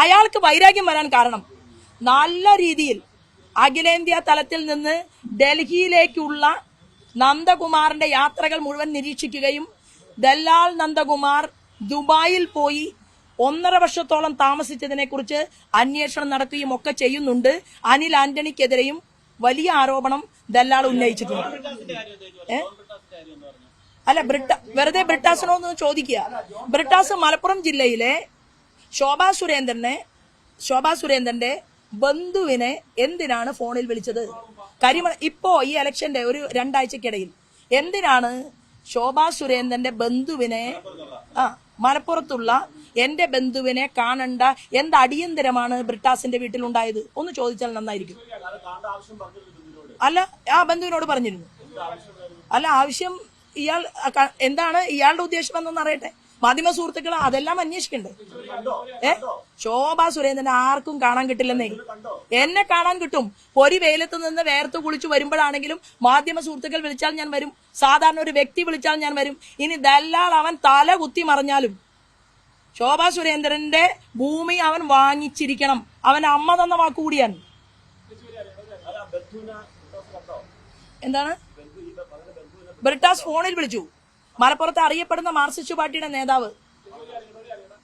അയാൾക്ക് വൈരാഗ്യം വരാൻ കാരണം നല്ല രീതിയിൽ അഖിലേന്ത്യാ തലത്തിൽ നിന്ന് ഡൽഹിയിലേക്കുള്ള നന്ദകുമാറിന്റെ യാത്രകൾ മുഴുവൻ നിരീക്ഷിക്കുകയും ദല്ലാൽ നന്ദകുമാർ ദുബായിൽ പോയി ഒന്നര വർഷത്തോളം താമസിച്ചതിനെക്കുറിച്ച് അന്വേഷണം നടത്തുകയും ഒക്കെ ചെയ്യുന്നുണ്ട്. അനിൽ ആന്റണിക്കെതിരെയും വലിയ ആരോപണം ദല്ലാൾ ഉന്നയിച്ചിട്ടുണ്ട്. അല്ല ബ്രിട്ട വെറുതെ ബ്രിട്ടാസിനോന്ന് ചോദിക്കുക. ബ്രിട്ടാസ് മലപ്പുറം ജില്ലയിലെ ശോഭാ സുരേന്ദ്രനെ ശോഭാ സുരേന്ദ്രന്റെ ബന്ധുവിനെ എന്തിനാണ് ഫോണിൽ വിളിച്ചത്? കരിമ ഇപ്പോ ഈ ഇലക്ഷന്റെ ഒരു രണ്ടാഴ്ചക്കിടയിൽ എന്തിനാണ് ശോഭാ സുരേന്ദ്രന്റെ ബന്ധുവിനെ ആ മലപ്പുറത്തുള്ള എന്റെ ബന്ധുവിനെ കാണണ്ട എന്ത് അടിയന്തരമാണ് ബ്രിട്ടാസിന്റെ വീട്ടിലുണ്ടായത്? ഒന്ന് ചോദിച്ചാൽ നന്നായിരിക്കും. അല്ല ആ ബന്ധുവിനോട് പറഞ്ഞിരുന്നു. അല്ല ആവശ്യം ഇയാൾ എന്താണ് ഇയാളുടെ ഉദ്ദേശം എന്നൊന്ന് അറിയട്ടെ. മാധ്യമ സുഹൃത്തുക്കൾ അതെല്ലാം അന്വേഷിക്കണ്ടേ. ഏ? ശോഭാ സുരേന്ദ്രൻ ആർക്കും കാണാൻ കിട്ടില്ലെന്നേ. എന്നെ കാണാൻ കിട്ടും. ഒരു വെയിലത്ത് നിന്ന് വേർത്ത് കുളിച്ചു വരുമ്പോഴാണെങ്കിലും മാധ്യമ സുഹൃത്തുക്കൾ വിളിച്ചാൽ ഞാൻ വരും. സാധാരണ ഒരു വ്യക്തി വിളിച്ചാൽ ഞാൻ വരും. ഇനി ദല്ലാൾ അവൻ തല കുത്തി മറിഞ്ഞാലും ശോഭാ സുരേന്ദ്രന്റെ ഭൂമി അവൻ വാങ്ങിച്ചിരിക്കണം. അവൻ അമ്മ തന്ന വാക്കുകൂടിയാണ് എന്താണ്? ബ്രിട്ടാസ് ഫോണിൽ വിളിച്ചു. മലപ്പുറത്ത് അറിയപ്പെടുന്ന മാർസിസ്റ്റ് പാർട്ടിയുടെ നേതാവ്.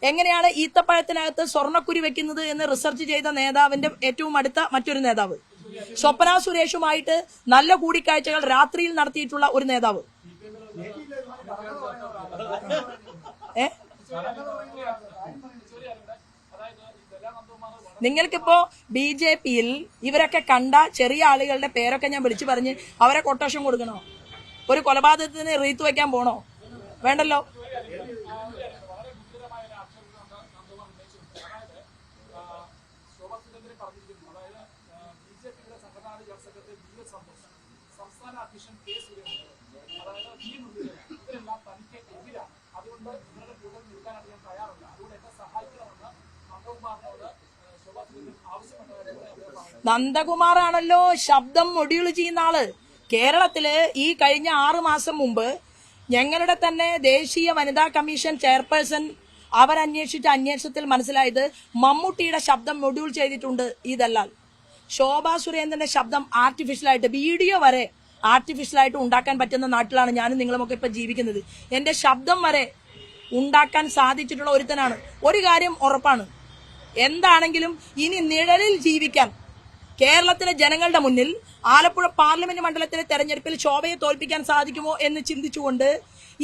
എങ്ങനെയാണ് ഈത്തപ്പഴത്തിനകത്ത് സ്വർണക്കുരി വെക്കുന്നത് എന്ന് റിസർച്ച് ചെയ്ത നേതാവിന്റെ ഏറ്റവും അടുത്ത മറ്റൊരു നേതാവ്. സ്വപ്ന സുരേഷുമായിട്ട് നല്ല കൂടിക്കാഴ്ചകൾ രാത്രിയിൽ നടത്തിയിട്ടുള്ള ഒരു നേതാവ്. നിങ്ങൾക്കിപ്പോ ബി ജെ പിയിൽ ഇവരൊക്കെ കണ്ട ചെറിയ ആളുകളുടെ പേരൊക്കെ ഞാൻ വിളിച്ചു പറഞ്ഞ് അവരെ കൊട്ടേഷൻ കൊടുക്കണോ? ഒരു കൊലപാതകത്തിന് റീത്ത് വയ്ക്കാൻ പോണോ? വേണ്ടല്ലോ. നന്ദകുമാറാണല്ലോ ശബ്ദം മൊഡ്യൂൾ ചെയ്യുന്ന ആൾ. കേരളത്തിൽ ഈ കഴിഞ്ഞ ആറു മാസം മുമ്പ് ഞങ്ങളുടെ തന്നെ ദേശീയ വനിതാ കമ്മീഷൻ ചെയർപേഴ്സൺ അവരന്വേഷിച്ച അന്വേഷണത്തിൽ മനസ്സിലായത് മമ്മൂട്ടിയുടെ ശബ്ദം മൊഡ്യൂൾ ചെയ്തിട്ടുണ്ട് ഇതല്ലാൽ ശോഭാ സുരേന്ദ്രന്റെ ശബ്ദം ആർട്ടിഫിഷ്യലായിട്ട് വീഡിയോ വരെ ആർട്ടിഫിഷ്യലായിട്ട് ഉണ്ടാക്കാൻ പറ്റുന്ന നാട്ടിലാണ് ഞാനും നിങ്ങളുമൊക്കെ ഇപ്പൊ ജീവിക്കുന്നത്. എന്റെ ശബ്ദം വരെ ഉണ്ടാക്കാൻ സാധിച്ചിട്ടുള്ള ഒരുത്തനാണ്. ഒരു കാര്യം ഉറപ്പാണ്. എന്താണെങ്കിലും ഇനി നിഴലിൽ ജീവിക്കാൻ കേരളത്തിലെ ജനങ്ങളുടെ മുന്നിൽ ആലപ്പുഴ പാർലമെന്റ് മണ്ഡലത്തിലെ തെരഞ്ഞെടുപ്പിൽ ശോഭയെ തോൽപ്പിക്കാൻ സാധിക്കുമോ എന്ന് ചിന്തിച്ചുകൊണ്ട്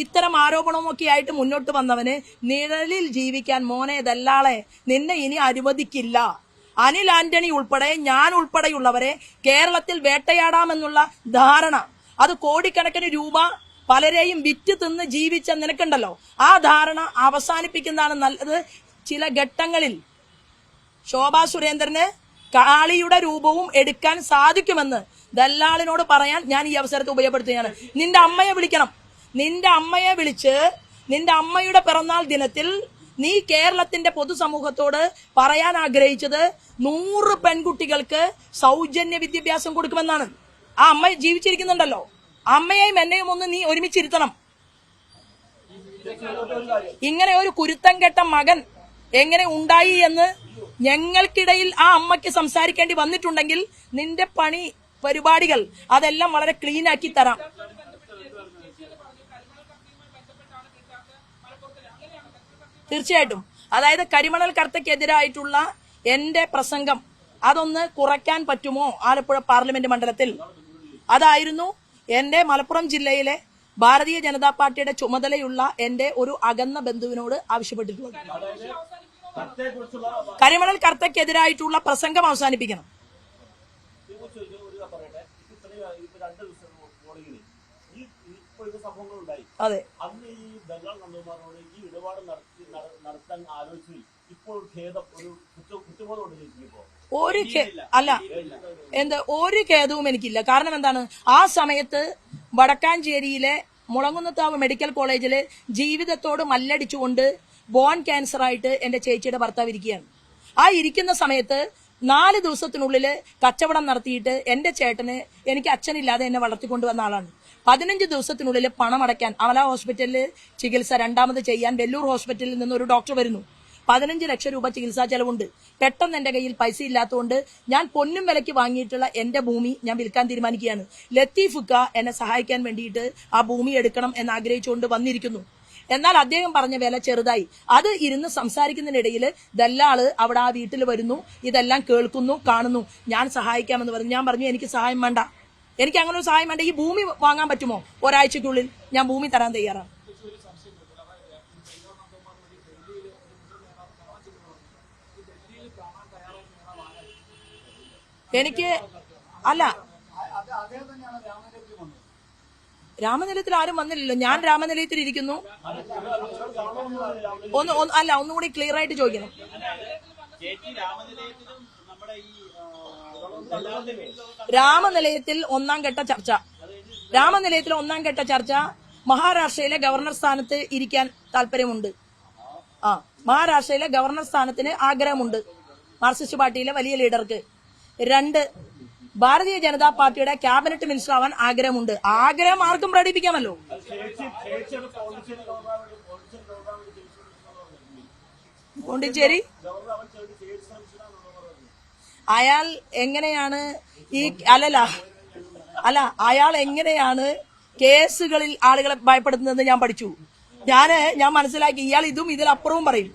ഇത്തരം ആരോപണമൊക്കെ ആയിട്ട് മുന്നോട്ട് വന്നവന് നിഴലിൽ ജീവിക്കാൻ മോനെ ദല്ലാളെ നിന്നെ ഇനി അനുവദിക്കില്ല. അനിൽ ആന്റണി ഉൾപ്പെടെ ഞാൻ ഉൾപ്പെടെയുള്ളവരെ കേരളത്തിൽ വേട്ടയാടാമെന്നുള്ള ധാരണ. അത് കോടിക്കണക്കിന് രൂപ പലരെയും വിറ്റ് തിന്ന് ജീവിച്ച നിനക്കുണ്ടല്ലോ. ആ ധാരണ അവസാനിപ്പിക്കുന്നതാണ് നല്ലത്. ചില ഘട്ടങ്ങളിൽ ശോഭാ സുരേന്ദ്രന് കാളിയുടെ രൂപവും എടുക്കാൻ സാധിക്കുമെന്ന് ദല്ലാളിനോട് പറയാൻ ഞാൻ ഈ അവസരത്തെ ഉപയോഗപ്പെടുത്തുകയാണ്. നിന്റെ അമ്മയെ വിളിക്കണം. നിന്റെ അമ്മയെ വിളിച്ച് നിന്റെ അമ്മയുടെ പിറന്നാൾ ദിനത്തിൽ നീ കേരളത്തിന്റെ പൊതുസമൂഹത്തോട് പറയാൻ ആഗ്രഹിച്ചത് നൂറ് പെൺകുട്ടികൾക്ക് സൗജന്യ വിദ്യാഭ്യാസം കൊടുക്കുമെന്നാണ്. ആ അമ്മ ജീവിച്ചിരിക്കുന്നുണ്ടല്ലോ. അമ്മയെയും എന്നെയും ഒന്ന് നീ ഒരുമിച്ചിരുത്തണം. ഇങ്ങനെ ഒരു കുരുത്തം കെട്ട മകൻ എങ്ങനെ ഉണ്ടായി എന്ന് ഞങ്ങൾക്കിടയിൽ ആ അമ്മയ്ക്ക് സംസാരിക്കേണ്ടി വന്നിട്ടുണ്ടെങ്കിൽ നിന്റെ പണി പരിപാടികൾ അതെല്ലാം വളരെ ക്ലീൻ ആക്കി തരാം. തീർച്ചയായിട്ടും. അതായത് കരിമണൽ കർത്തക്കെതിരായിട്ടുള്ള എന്റെ പ്രസംഗം അതൊന്ന് കുറയ്ക്കാൻ പറ്റുമോ? ആലപ്പുഴ പാർലമെന്റ് മണ്ഡലത്തിൽ. അതായിരുന്നു എന്റെ മലപ്പുറം ജില്ലയിലെ ഭാരതീയ ജനതാ പാർട്ടിയുടെ ചുമതലയുള്ള എന്റെ ഒരു അകന്ന ബന്ധുവിനോട് ആവശ്യപ്പെട്ടിട്ടുള്ളത്. കരിമണൽ കർത്തക്കെതിരായിട്ടുള്ള പ്രസംഗം അവസാനിപ്പിക്കണം. അതെ. ഒരു അല്ല എന്താ ഒരു ഖേദവും എനിക്കില്ല. കാരണം എന്താണ്? ആ സമയത്ത് വടക്കാഞ്ചേരിയിലെ മുളങ്ങുന്നത്താവ് മെഡിക്കൽ കോളേജിൽ ജീവിതത്തോട് മല്ലടിച്ചുകൊണ്ട് ബോൺ ക്യാൻസർ ആയിട്ട് എന്റെ ചേച്ചിയുടെ ഭർത്താവ് ഇരിക്കുകയാണ്. ആ ഇരിക്കുന്ന സമയത്ത് നാല് ദിവസത്തിനുള്ളിൽ കച്ചവടം നടത്തിയിട്ട് എന്റെ ചേട്ടന് എനിക്ക് അച്ഛനില്ലാതെ എന്നെ വളർത്തിക്കൊണ്ടുവന്ന ആളാണ്. പതിനഞ്ച് ദിവസത്തിനുള്ളിൽ പണം അടയ്ക്കാൻ അമല ഹോസ്പിറ്റലിൽ ചികിത്സ രണ്ടാമത് ചെയ്യാൻ വെല്ലൂർ ഹോസ്പിറ്റലിൽ നിന്ന് ഒരു ഡോക്ടർ വരുന്നു. പതിനഞ്ച് ലക്ഷം രൂപ ചികിത്സാ ചെലവുണ്ട്. പെട്ടെന്ന് എന്റെ കയ്യിൽ പൈസ ഇല്ലാത്തതുകൊണ്ട് ഞാൻ പൊന്നും വിലയ്ക്ക് വാങ്ങിയിട്ടുള്ള എന്റെ ഭൂമി ഞാൻ വിൽക്കാൻ തീരുമാനിക്കുകയാണ്. ലത്തീഫുക്ക എന്നെ സഹായിക്കാൻ വേണ്ടിയിട്ട് ആ ഭൂമി എടുക്കണം എന്ന് ആഗ്രഹിച്ചുകൊണ്ട് വന്നിരിക്കുന്നു. എന്നാൽ അദ്ദേഹം പറഞ്ഞ വില ചെറുതായി. അത് ഇരുന്ന് സംസാരിക്കുന്നതിനിടയിൽ ദല്ലാൾ അവിടെ ആ വീട്ടിൽ വരുന്നു. ഇതെല്ലാം കേൾക്കുന്നു കാണുന്നു. ഞാൻ സഹായിക്കാമെന്ന് പറഞ്ഞു. ഞാൻ പറഞ്ഞു എനിക്ക് സഹായം വേണ്ട. എനിക്ക് അങ്ങനെ ഒരു സഹായം വേണ്ട. ഈ ഭൂമി വാങ്ങാൻ പറ്റുമോ? ഒരാഴ്ചക്കുള്ളിൽ ഞാൻ ഭൂമി തരാൻ തയ്യാറാണ്. എനിക്ക് അല്ല. രാമനിലയത്തിൽ ആരും വന്നില്ലല്ലോ. ഞാൻ രാമനിലയത്തിൽ ഇരിക്കുന്നു. ഒന്ന് അല്ല ഒന്നുകൂടി ക്ലിയർ ആയിട്ട് ചോദിക്കണം. രാമനിലയത്തിൽ ഒന്നാം ഘട്ട ചർച്ച. രാമനിലയത്തിൽ ഒന്നാം ഘട്ട ചർച്ച. മഹാരാഷ്ട്രയിലെ ഗവർണർ സ്ഥാനത്ത് ഇരിക്കാൻ താല്പര്യമുണ്ട്. ആ മഹാരാഷ്ട്രയിലെ ഗവർണർ സ്ഥാനത്തിന് ആഗ്രഹമുണ്ട്. മാർക്സിസ്റ്റ് പാർട്ടിയിലെ വലിയ ലീഡർക്ക് രണ്ട് ഭാരതീയ ജനതാ പാർട്ടിയുടെ ക്യാബിനറ്റ് മിനിസ്റ്റർ ആവാൻ ആഗ്രഹമുണ്ട്. ആഗ്രഹം ആർക്കും പ്രകടിപ്പിക്കാമല്ലോ? പോണ്ടിച്ചേരി? അയാൾ എങ്ങനെയാണ് ഈ അല്ലല്ല അല്ല അയാൾ എങ്ങനെയാണ് കേസുകളിൽ ആളുകളെ ഭയപ്പെടുത്തുന്നത് ഞാൻ പഠിച്ചു. ഞാൻ ഞാൻ മനസ്സിലാക്കി ഇയാൾ ഇതും ഇതിലപ്പുറവും പറയും.